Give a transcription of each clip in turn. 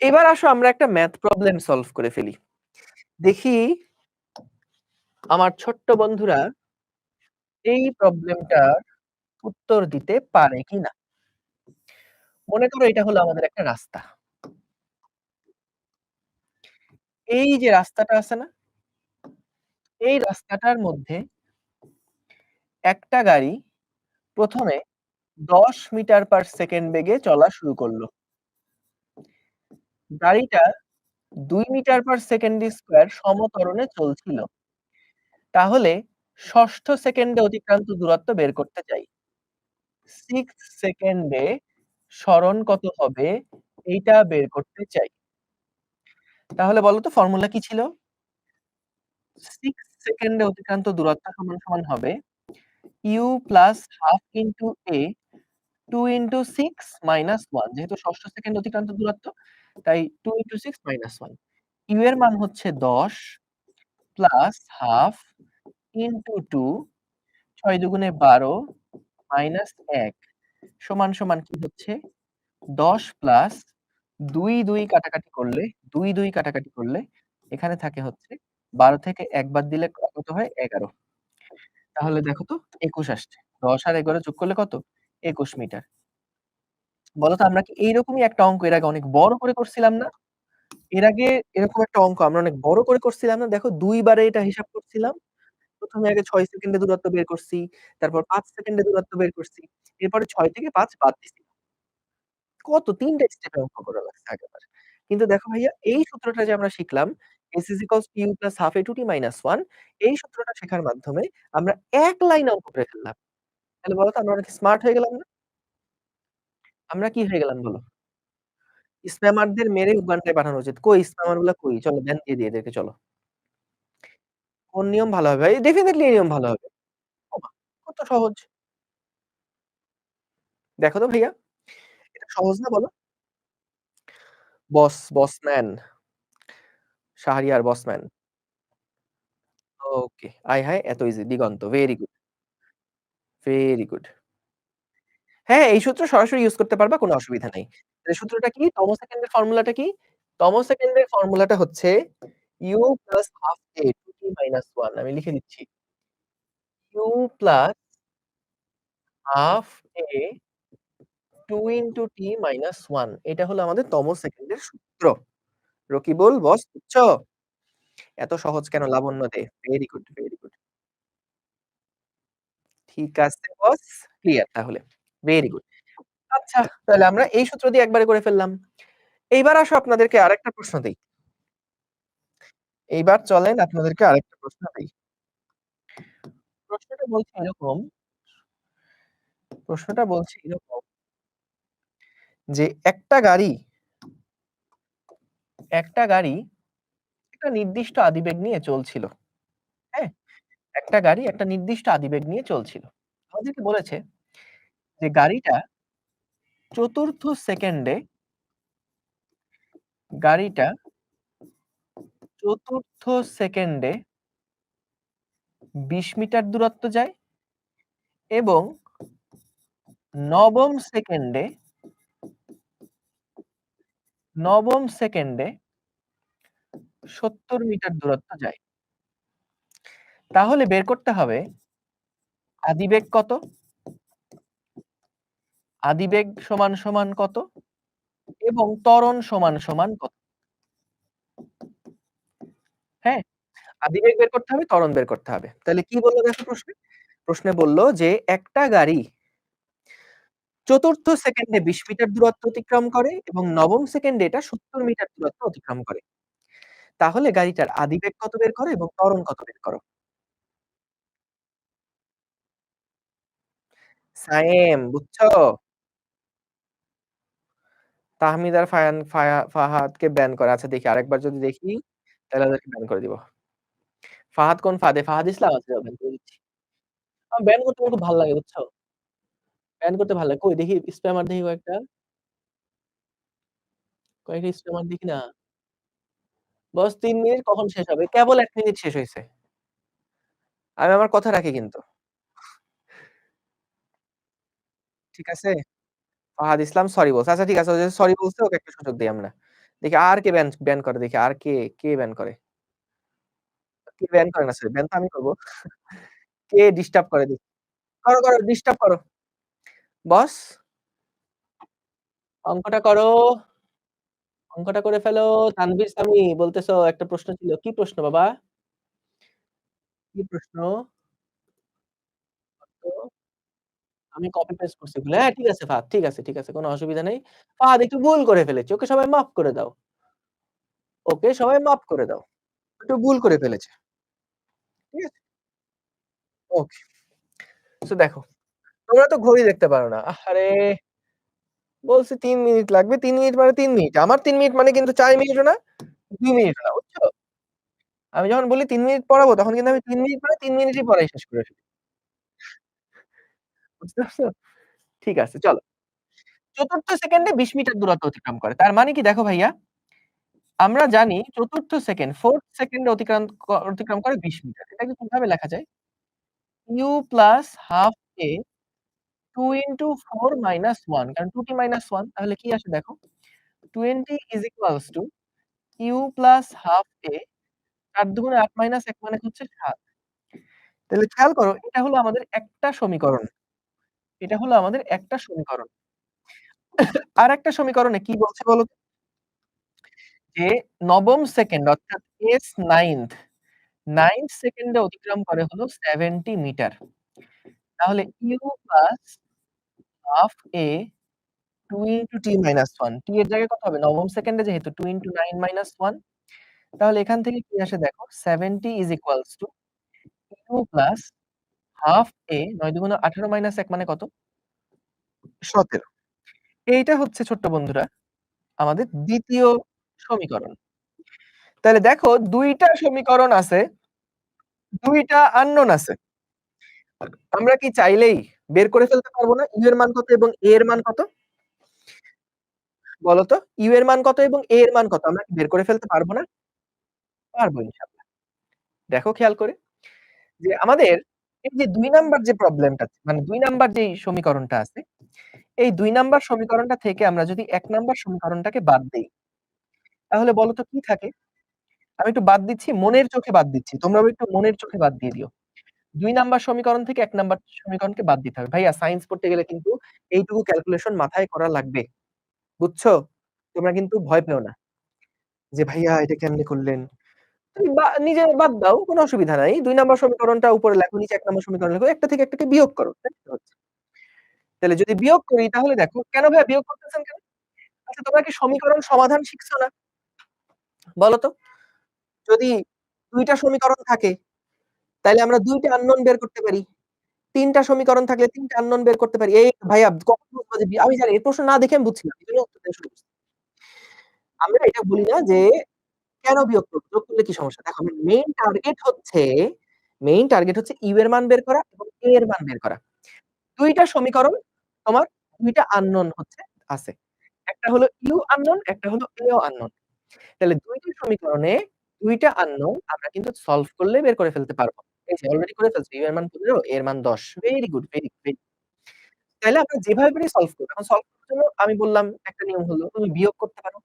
এবার আসো আমরা একটা ম্যাথ প্রবলেম সলভ করে ফেলি। দেখি আমার ছোট্ট বন্ধুরা এই প্রবলেমটার উত্তর দিতে পারে কিনা? মনে করো এটা হলো আমাদের একটা রাস্তা। এই যে রাস্তাটা আছে না? এই রাস্তাটার মধ্যে একটা গাড়ি প্রথমে দশ মিটার পার সেকেন্ড বেগে চলা শুরু করল। গাড়িটা দুই মিটার পার সেকেন্ড স্কোয়ার সমত্বরণে চলছিল। তাহলে ষষ্ঠ সেকেন্ডে অতিক্রান্ত দূরত্ব বের করতে চাই। সিক্স সেকেন্ডে সরণ কত হবে এইটা বের করতে চাই। তাহলে বলো তো ফর্মুলা কি ছিল? 6 সেকেন্ডে অতিক্রান্ত দূরত্ব সমান, সমান হবে u plus half into a 2 into 6 minus 1 যেহেতু ষষ্ঠ সেকেন্ড অতিক্রান্ত দূরত্ব তাই 2 ইনটু 6 মাইনাস ওয়ান ইউ এর মান হচ্ছে ১০ প্লাস হাফ ইনটু 2 ৬ দুগুণে ১২ মাইনাস এক সমান, সমান কি হচ্ছে ১০ প্লাস ২, ২ কাটাকাটি করলে ২, ২ কাটাকাটি করলে এখানে থাকে হচ্ছে ১২ থেকে ১ বাদ দিলে কত হয় ১১ তাহলে দেখো তো ২১ আসছে। ১০ আর ১১ যোগ করলে কত? ২১ মিটার। বলো তো আমরা কি এইরকমই একটা অঙ্ক, এর আগে অনেক বড় করে করছিলাম না? এর আগে এরকম একটা অঙ্ক, আমরা অনেক বড় করে করছিলাম না? দেখো ২ বারে এটা হিসাব করছিলাম। ১ম এ আগে ৬ সেকেন্ডে দূরত্ব বের করছি। তারপর ৫ সেকেন্ডে দূরত্ব বের করছি। এরপরে ৬ থেকে ৫ বাদ দিছি। কত ৩ টা স্টেপে অঙ্ক করা লাগছে। কিন্তু দেখো ভাইয়া, এই সূত্রটা যে আমরা শিখলাম, s is equals to u plus half a2t minus 1 এই সূত্রটা শেখার মাধ্যমে আমরা এক লাইন অঙ্ক করে ফেললাম। তাহলে বলো তো আমরা অনেক স্মার্ট হয়ে গেলাম না? আমরা কি হয়ে গেলাম বলো? স্প্যামারদের মেরে উগান্ডায় পাঠানো উচিত। কই স্প্যামারগুলা কই? চলো ব্যান দিয়ে দিই এদেরকে চলো। কোন নিয়ম ভালো হবে ভাই? ডেফিনিটলি এই নিয়ম ভালো হবে। কত সহজ। দেখো তো ভাইয়া। এটা সহজ না বলো? Boss, boss man. শাহরিয়ার বসম্যান। ওকে। আয় হায়! এত easy Diganta. Very good. Very good. হ্যাঁ, এই সূত্র সরাসরি ইউস করতে পারবা কোনো অসুবিধা নাই। এই সূত্রটা কি? তম সেকেন্ডের ফর্মুলাটা কি? তম সেকেন্ডের ফর্মুলাটা হচ্ছে u plus half a 2t minus 1 আমি লিখে দিচ্ছি। u plus half a 2 into t minus 1 এটা হলো আমাদের তম সেকেন্ডের সূত্র। রকিবুল বস বুঝছ? এত সহজ কেন লাবণ্য দে। Very good, very good. ঠিক আছে বস। ক্লিয়ার তাহলে। Very good. আচ্ছা, তাহলে আমরা এই সূত্র দিয়ে একবারে করে ফেললাম। এইবার আসো আপনাদেরকে আরেকটা প্রশ্ন দেই। এইবার চলেন আপনাদেরকে আরেকটা প্রশ্ন দেই। প্রশ্নটা বলছে এরকম প্রশ্নটা বলছে এরকম যে একটা গাড়ি একটা গাড়ি একটা নির্দিষ্ট আদিবেগ নিয়ে চলছিল। হ্যাঁ? একটা গাড়ি একটা নির্দিষ্ট আদিবেগ নিয়ে চলছিল। আমাদেরকে বলেছে যে গাড়িটা চতুর্থ সেকেন্ডে গাড়িটা চতুর্থ সেকেন্ডে ২০ মিটার দূরত্ব যায় এবং নবম সেকেন্ডে নবম সেকেন্ডে ৭০ মিটার দূরত্ব যায়। তাহলে বের করতে হবে আদিবেগ কত? আদিবেগ সমান, সমান কত? এবং ত্বরণ সমান, সমান কত? হ্যাঁ? আদিবেগ বের করতে হবে, ত্বরণ বের করতে হবে। তাহলে কি বলল দেখো প্রশ্নে? প্রশ্নে বলল যে একটা গাড়ি চতুর্থ সেকেন্ডে ২০ মিটার দূরত্ব অতিক্রম করে এবং নবম সেকেন্ডে এটা ৭০ মিটার দূরত্ব অতিক্রম করে। তাহলে গাড়িটার আদিবেগ কত বের করো এবং ত্বরণ কত বের করো? সায়েম বুঝছ? তাহমিদ আর ফায়ান, ফায়া, ফাহাদকে ব্যান করা। আচ্ছা দেখি আরেকবার যদি দেখি, তাহলে ওদেরকে ব্যান করে দিব। ফাহাদ কোন ফাহাদে? ফাহাদ ইসলাম? আচ্ছা ব্যান করে দিচ্ছি। আমার ব্যান করতে খুব ভালো লাগে, বুঝছ? ব্যান করতে ভালো লাগে। কই, দেখি স্প্যামার দেখি কয়েকটা। কয়েকটা স্প্যামার দেখি না। বস ৩ মিনিট কখন শেষ হবে? কেবল ১ মিনিট শেষ হইছে। আমি আমার কথা রাখি কিন্তু। ঠিক আছে? ফাহাদ ইসলাম সরি বলছে। আচ্ছা ঠিক আছে ও যে সরি বলছে ওকে একটা সুযোগ দেই আমরা। দেখি আর কে ব্যান ব্যান করে দেখি আর কে, কে ব্যান করে? কে ব্যান করে না সরি ব্যান তো আমি করব। কে ডিস্টার্ব করে দেখি। করো, করো ডিস্টার্ব করো। বস অঙ্কটা করো। অঙ্কটা করে ফেলো। তানভীর সামি বলতেছো একটা প্রশ্ন ছিল। কি প্রশ্ন বাবা? কি প্রশ্ন? তো আমি কপি পেস্ট করছি এগুলো। হ্যাঁ, ঠিক আছে ফাহাদ। ঠিক আছে, ঠিক আছে। কোন অসুবিধা নেই। ফাহাদ একটু ভুল করে ফেলেছে। ওকে সবাই মাফ করে দাও। ওকে সবাই মাফ করে দাও। একটু ভুল করে ফেলেছে। ওকে। সো দেখো, তোমরা তো ঘড়ি দেখতে পারো না। আহারে! বলছি ৩ মিনিট লাগবে। ৩ মিনিট মানে ৩ মিনিট। আমার ৩ মিনিট মানে কিন্তু ৪ মিনিটও না, ২ মিনিটও না। বুঝছ? আমি যখন বলি ৩ মিনিট পড়াবো তখন কিন্তু আমি ৩ মিনিট মানে ৩ মিনিটই পড়াই শেষ করে ফেলি। ঠিক আছে, চলো। ৪র্থ সেকেন্ডে ২০ মিটার দূরত্ব অতিক্রম করে। তার মানে কি দেখো ভাইয়া, আমরা জানি চতুর্থ সেকেন্ড ফোর্থ সেকেন্ডে অতিক্রান্ত ক অতিক্রম করে ২০ মিটার। এটাকে কীভাবে লেখা যায়? U plus half a 2 into 4 minus 1 কারণ 2t minus 1 তাহলে কি আসে দেখো? 20 is equals to u plus half a ৪ দুগুণে আট মাইনাস ১ মানে হচ্ছে ৭। তাহলে খেয়াল করো, এটা হলো আমাদের একটা সমীকরণ। এটা হলো আমাদের একটা সমীকরণ। আরেকটা সমীকরণে কি বলছে বলো তো? যে নবম সেকেন্ড অর্থাৎ s ninth, ninth সেকেন্ডে অতিক্রম করে হলো 70 মিটার। তাহলে u plus half a 2 into t minus 1 t এর জায়গায় কত হবে? নবম সেকেন্ডে যেহেতু 2 into 9 minus 1 তাহলে এখান থেকে কি আসে দেখো 70 is equals to u plus half a ৯ দুগুণে 18 মাইনাস ১ মানে কত? ১৭ এইটা হচ্ছে ছোট্ট বন্ধুরা আমাদের দ্বিতীয় সমীকরণ। তাহলে দেখো দুইটা সমীকরণ আছে ২ টা unknown আছে। আমরা কি চাইলেই বের করে ফেলতে পারব না ইউ এর মান কত এবং a এর মান কত? বলো তো u এর মান কত এবং a এর মান কত? আমরা কি বের করে ফেলতে পারব না? পারব ইনশাআল্লাহ। দেখো খেয়াল করে যে আমাদের এই যে ২ নাম্বার যে প্রবলেমটা মানে ২ নাম্বার যেই সমীকরণটা আছে, এই ২ নাম্বার সমীকরণটা থেকে আমরা যদি ১ নাম্বার সমীকরণটাকে বাদ দেই তাহলে বলো কি থাকে? আমি একটু বাদ দিচ্ছি, মনের চোখে বাদ দিচ্ছি। তোমরাও একটু মনের চোখে বাদ দিয়ে দিও। ২ নাম্বার সমীকরণ থেকে ১ নাম্বার সমীকরণকে বাদ দিতে হবে। ভাইয়া সায়েন্স পড়তে গেলে কিন্তু এইটুকু ক্যালকুলেশন মাথায় করা লাগবে। বুঝছ? তোমরা কিন্তু ভয় পেও না। যে ভাইয়া এটা কেমনে করলেন? তুমি নিজে বাদ দাও, কোন অসুবিধা নাই। ২ নাম্বার সমীকরণটা উপরে লেখো, নিচে ১ নাম্বার সমীকরণ লেখো। একটা থেকে একটাকে বিয়োগ করো। তাহলে যদি বিয়োগ করি তাহলে দেখো, কেন ভাইয়া বিয়োগ করতেছেন কেন? আচ্ছা তোমরা কি সমীকরণ সমাধান শিখছো না? বলো তো? যদি ২ টা সমীকরণ থাকে, তাইলে আমরা ২ টা unknown বের করতে পারি। ৩ টা সমীকরণ থাকলে ৩ টা বের করতে পারি। এই ভাইয়া আমি জানি এই প্রশ্ন না দেখে আমি বুঝছিলাম। আমরা এটা বলি না যে কেন বিয়োগ করব? যোগ করলে কি সমস্যা? দেখো আমার মেইন টার্গেট হচ্ছে মেইন টার্গেট হচ্ছে u এর মান বের করা এবং a এর মান বের করা। ২ টা সমীকরণ তোমার ২ টা unknown হচ্ছে আছে। একটা হলো u unknown, একটা হলো a ও unknown। তাহলে ২ টা সমীকরণে ২ টা unknown আমরা কিন্তু সলভ করলে বের করে ফেলতে পারব এই যে অলরেডি করে ফেলছি। u এর মান ১৫, এর মান ১০। ভেরি গুড, ভেরি, ভেরি তাইলে আমরা যেভাবে সলভ করব। এখন সলভ করার জন্য আমি বললাম একটা নিয়ম হলো তুমি বিয়োগ করতে পারো।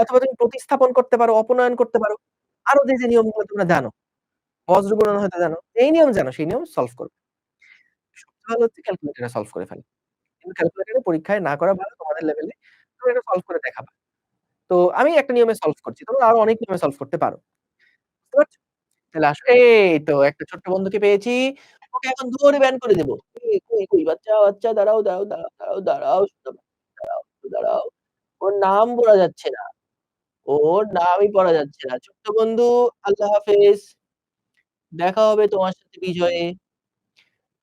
অথবা তুমি প্রতিস্থাপন করতে পারো, অপনয়ন করতে পারো। আরও যে, যে নিয়মগুলো তোমরা জানো। বজ্র গুণন হয়তো জানো। এই নিয়ম জানো, সেই নিয়ম সলভ করবে। ভালো হচ্ছে ক্যালকুলেটরে সলভ করে ফেলা। কিন্তু ক্যালকুলেটরে পরীক্ষায় না করা ভালো তোমাদের লেভেলে। তুমি এটা সলভ করে দেখাবা। তো আমি একটা নিয়মে সলভ করছি। তোমরা আরও অনেক নিয়মে সলভ করতে পারো। তাহলে আসো এই তো একটা ছোট্ট বন্ধুকে পেয়েছি। ওকে এখন ধরে ব্যান করে দেব। বাচ্চা, বাচ্চা দাঁড়াও, দাঁড়াও, দাঁড়াও, দাঁড়াও, দাঁড়াও, দাঁড়াও। ওর নাম পড়া যাচ্ছে না। ওর নামই পড়া যাচ্ছে না। ছোট্ট বন্ধু আল্লাহ হাফেজ। দেখা হবে তোমার সাথে বিজয়ে।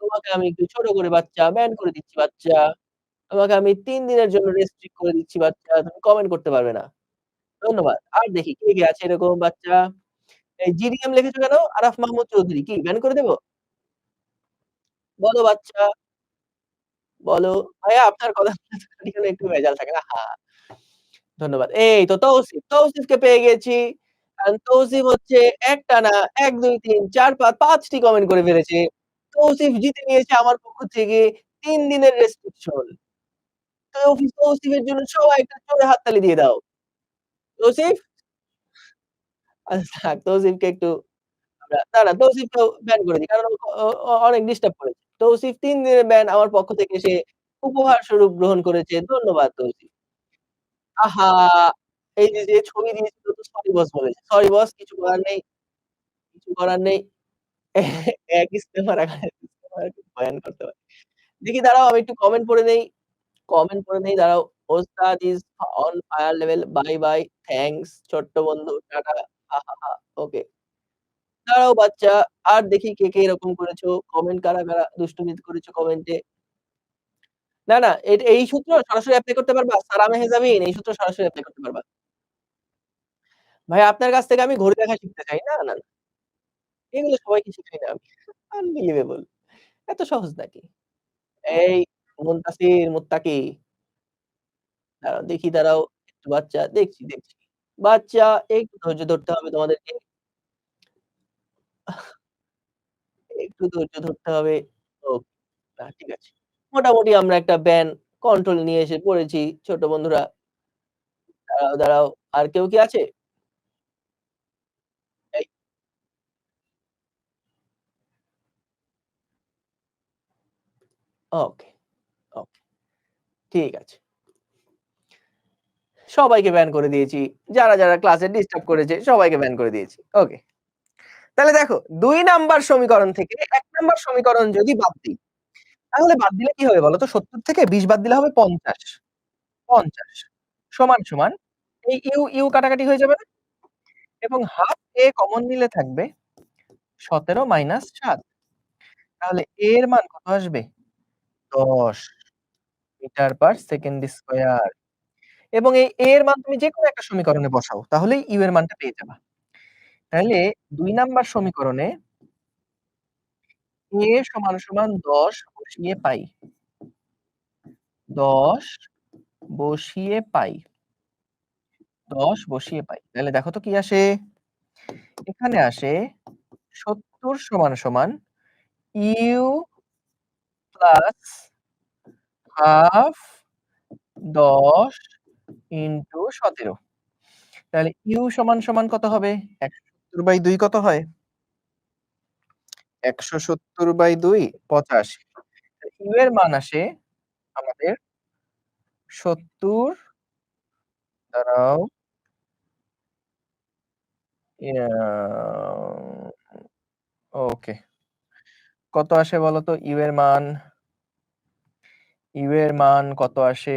তোমাকে আমি একটু ছোট করে বাচ্চা ব্যান করে দিচ্ছি বাচ্চা। তোমাকে আমি ৩ দিনের জন্য রেস্ট্রিক্ট করে দিচ্ছি বাচ্চা। তুমি কমেন্ট করতে পারবে না। ধন্যবাদ। আর দেখি কে, কে আছে এরকম বাচ্চা? এই জিডিএম লিখেছো কেন? আরাফ মাহমুদ চৌধুরী। কি ব্যান করে দেব? বলো বাচ্চা। বলো। ভাইয়া আপনার কথা একটু ভেজাল থাকে না। হা ধন্যবাদ। এই তো তৌসিফ, তৌসিফকে পেয়ে গেছি। তৌসিফ হচ্ছে একটানা ১, ২, ৩, ৪, ৫, ৫ টি কমেন্ট করে ফেলেছে। তৌসিফ জিতে নিয়েছে আমার পক্ষ থেকে তিন দিনের রেস্ট্রিকশন। তৌফি তৌসিফের জন্য সবাই একটা জোরে হাততালি দিয়ে দাও। তৌসিফ? আচ্ছা তৌসিফকে একটু না, না তৌসিফকেও ব্যান করে দিই। কারণ অনেক ডিস্টার্ব করেছে। তৌসিফ তিন দিনের ব্যান আমার পক্ষ থেকে সে উপহার স্বরূপ গ্রহণ করেছে। ধন্যবাদ তৌসিফ। আহা! এই যে, যে ছবি দিয়েছিল তো সরি বস বলেছে। সরি বস কিছু করার নেই। কিছু করার নেই। এক ইস্তেমার বয়ান করতে পারে। দেখি দাঁড়াও আমি একটু কমেন্ট পড়ে নেই। কমেন্ট পড়ে নেই দাঁড়াও। ওস্তাদ is on fire level. Bye, bye. Thanks ছোট্ট বন্ধু। টাটা। আহাহা! ওকে। দাঁড়াও বাচ্চা। আর দেখি কে, কে এরকম করেছ? কমেন্ট কারা, কারা দুষ্টুমি করেছ কমেন্টে? না, না এই সূত্র সরাসরি অ্যাপ্লাই করতে পারবা? সারা মেহজাবিন এই সূত্র সরাসরি এপ্লাই করতে পারবা? ভাই আপনার কাছ থেকে আমি ঘড়ি দেখা শিখতে চাই। না, না, না। এগুলো সবাইকে শিখাই না আমি। আনবিলিভেবল এত সহজ নাকি? এই মুনতাসির, মুত্তাকি। দাঁড়াও দেখি দাঁড়াও। একটু বাচ্চা দেখছি, দেখছি। বাচ্চা একটু ধৈর্য ধরতে হবে তোমাদেরকে। একটু ধৈর্য ধরতে হবে। ও ঠিক আছে। মোটামুটি আমরা একটা ব্যান কন্ট্রোল নিয়ে এসে পড়েছি ছোট বন্ধুরা। দাঁড়াও, দাঁড়াও। আর কেউ কি আছে? ওকে, ওকে। ঠিক আছে। সবাইকে ব্যান করে দিয়েছি। যারা, যারা ক্লাসে ডিস্টার্ব করেছে সবাইকে ব্যান করে দিয়েছি। ওকে। তাহলে দেখো দুই নাম্বার সমীকরণ থেকে এক নাম্বার সমীকরণ যদি বাদ দিই, তাহলে বাদ দিলে কি হবে বলো তো? ৭০ থেকে ২০ বাদ দিলে হবে ৫০। ৫০ সমান, সমান এই ইউ, ইউ কাটাকাটি হয়ে যাবে? এবং হাফ এ কমন নিলে থাকবে ১৭ মাইনাস সাত তাহলে এর মান কত আসবে? ১০ মিটার পার সেকেন্ড স্কোয়ার এবং এই এর মান তুমি যেকোনো একটা সমীকরণে বসাও। তাহলেই ইউ এর মানটা পেয়ে যাবা। তাহলে দুই নাম্বার সমীকরণে a সমান, সমান ১০ বসিয়ে পাই। ১০ বসিয়ে পাই। ১০ বসিয়ে পাই। তাহলে দেখো তো কি আসে? এখানে আসে ৭০ সমান, সমান ইউ প্লাস হাফ ১০ ইন্টু ১৭। তাহলে ইউ সমান, সমান কত হবে? ১৭০/২ কত হয়? ১৭০/২ ৮৫। u এর মান আসে আমাদের ৭০ দাঁড়াও। ওকে। কত আসে বলো তো u এর মান? u এর মান কত আসে?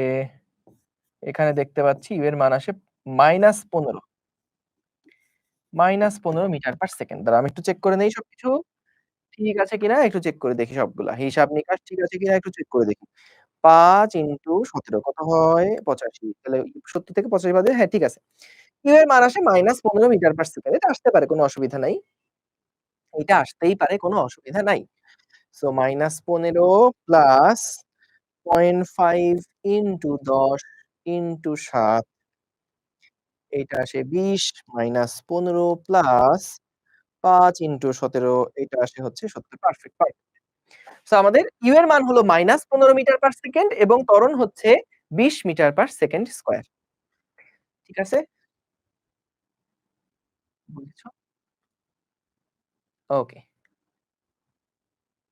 এখানে দেখতে পাচ্ছি u এর মান আসে -১৫ -১৫ মিটার পার সেকেন্ড। দাঁড়াও, আমি একটু চেক করে নেই সবকিছু। ঠিক আছে কিনা একটু চেক করে দেখি সবগুলা। হিসাব নিকাশ ঠিক আছে কিনা একটু চেক করে দেখি। ৫ ইন্টু ১৭ কত হয়? ৮৫ তাহলে ৭০ থেকে ৮৫ বাদে হ্যাঁ ঠিক আছে। এর মান আসে -১৫ মিটার পার সেকেন্ড। এটা আসতে পারে, কোন অসুবিধা নাই। এটা আসতেই পারে, কোন অসুবিধা নাই। সো -১৫ প্লাস ০.৫ ইন্টু ১০ ইন্টু ৭ এইটা আসে ২০ মাইনাস ১৫ প্লাস ৫ ইন্টু ১৭ এটা আসে হচ্ছে ৭০ পারফেক্ট, পারফেক্ট। সো আমাদের ইউ এর মান হলো -১৫ মিটার পার সেকেন্ড এবং ত্বরণ হচ্ছে ২০ মিটার পার সেকেন্ড স্কোয়ার ঠিক আছে? ওকে।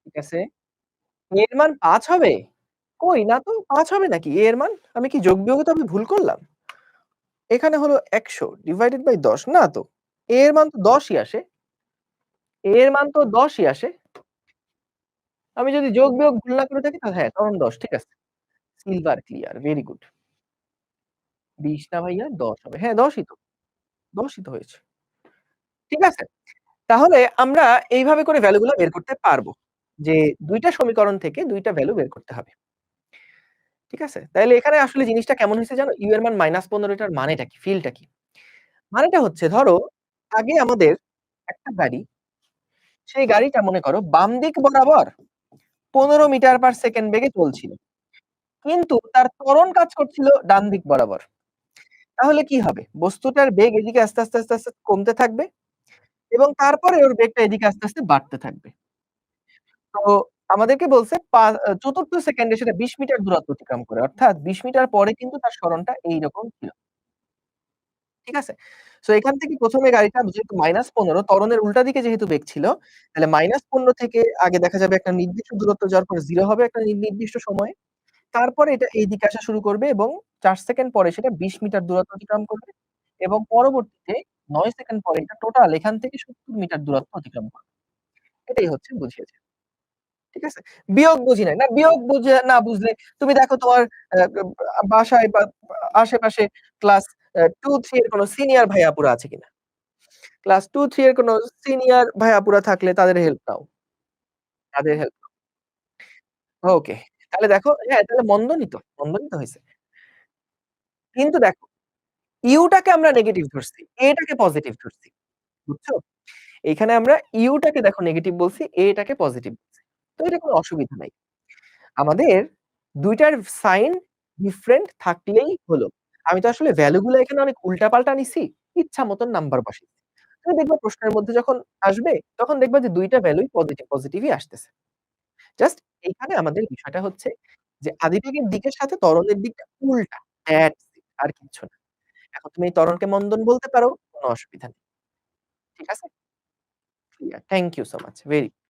ঠিক আছে। এর মান পাঁচ হবে? কই না তো পাঁচ হবে নাকি এর মান? আমি কি যোগ বিয়োগে তো আমি ভুল করলাম? এখানে হলো ১০০ ডিভাইডেড বাই ১০ না তো। এর মান তো দশই আসে। এর মান তো দশই আসে। আমি যদি যোগ বিয়োগ ভুল না করে থাকি তাহলে হ্যাঁ, তখন ১০ ঠিক আছে। Silver clear, very good. ২০ না ভাইয়া ১০ হবে। হ্যাঁ ১০ ই তো। ১০ ই তো হয়েছে। ঠিক আছে? তাহলে আমরা এইভাবে করে ভ্যালু গুলা বের করতে পারব। যে ২ টা সমীকরণ থেকে ২ টা ভ্যালু বের করতে হবে। ঠিক আছে? তাইলে এখানে আসলে জিনিসটা কেমন হইছে জানো? u এর মান -১৫ এটার মানেটা কি? ফিলটা কি? মানেটা হচ্ছে ধরো আগে আমাদের একটা গাড়ি সেই গাড়িটা মনে করো বাম দিক বরাবর ১৫ মিটার পার সেকেন্ড বেগে চলছিল। কিন্তু তার ত্বরণ কাজ করছিল ডান দিক বরাবর। তাহলে কি হবে? বস্তুটার বেগ এদিকে আস্তে, আস্তে, আস্তে, আস্তে কমতে থাকবে এবং তারপরে ওর বেগটা এদিকে আস্তে, আস্তে বাড়তে থাকবে। তো আমাদেরকে বলছে ৪র্থ সেকেন্ডে সেটা ২০ মিটার দূরত্ব অতিক্রম করে। অর্থাৎ ২০ মিটার পরে কিন্তু তার সরণটা এইরকম ছিল। ঠিক আছে? সো এখান থেকে ১ম এ গাড়িটা যেহেতু -১৫ ত্বরণের উল্টা দিকে যেহেতু বেগ ছিল, তাহলে -১৫ থেকে আগে দেখা যাবে একটা নির্দিষ্ট দূরত্ব যাওয়ার পরে 0 হবে একটা নির্দিষ্ট সময়ে। তারপরে এটা এইদিকে আসা শুরু করবে এবং ৪ সেকেন্ড পরে সেটা ২০ মিটার দূরত্ব অতিক্রম করবে এবং পরবর্তীতে ৯ সেকেন্ড পরে এটা টোটাল এখান থেকে ৭০ মিটার দূরত্ব অতিক্রম করবে। এটাই হচ্ছে বুঝিয়েছে। ঠিক আছে? বিয়োগ বুঝি। না বিয়োগ বুঝে না বুঝলে তুমি দেখো তোমার বাসায় বা আশেপাশে ক্লাস অ্যা ২-৩ এর কোন সিনিয়র ভাই-আপুরা আছে কিনা? ক্লাস ২-৩ এর কোন সিনিয়র ভাই-আপুরা থাকলে তাদের হেল্প নাও। তাদের হেল্প ওকে। তাহলে দেখো হ্যাঁ, তাহলে মন্দই তো, মন্দই তো হইছে। কিন্তু দেখো, ইউটাকে আমরা নেগেটিভ ধরছি। এটাকে পজিটিভ ধরছি। বুঝছ? এখানে আমরা ইউটাকে দেখো নেগেটিভ বলছি, এটাকে পজিটিভ বলছি। তো এটা কোনো অসুবিধা নাই। আমাদের দুইটার সাইন ডিফারেন্ট থাকলেই হলো। আমি তো আসলে ভ্যালু গুলো এখানে অনেক উল্টা-পাল্টা নিছি। ইচ্ছা মতন নাম্বার বসাইছি। তুমি দেখবা প্রশ্নের মধ্যে যখন আসবে, তখন দেখবা যে ২ টা ভ্যালুই পজিটিভ, পজিটিভই আসতেছে। জাস্ট এখানে আমাদের বিষয়টা হচ্ছে যে আদিবেগের দিকের সাথে ত্বরণের দিকটা উল্টা। আর কিচ্ছু না। এখন তুমি এই মন্দন বলতে পারো, কোনো অসুবিধা নেই। ঠিক আছে? Thank you so much. Very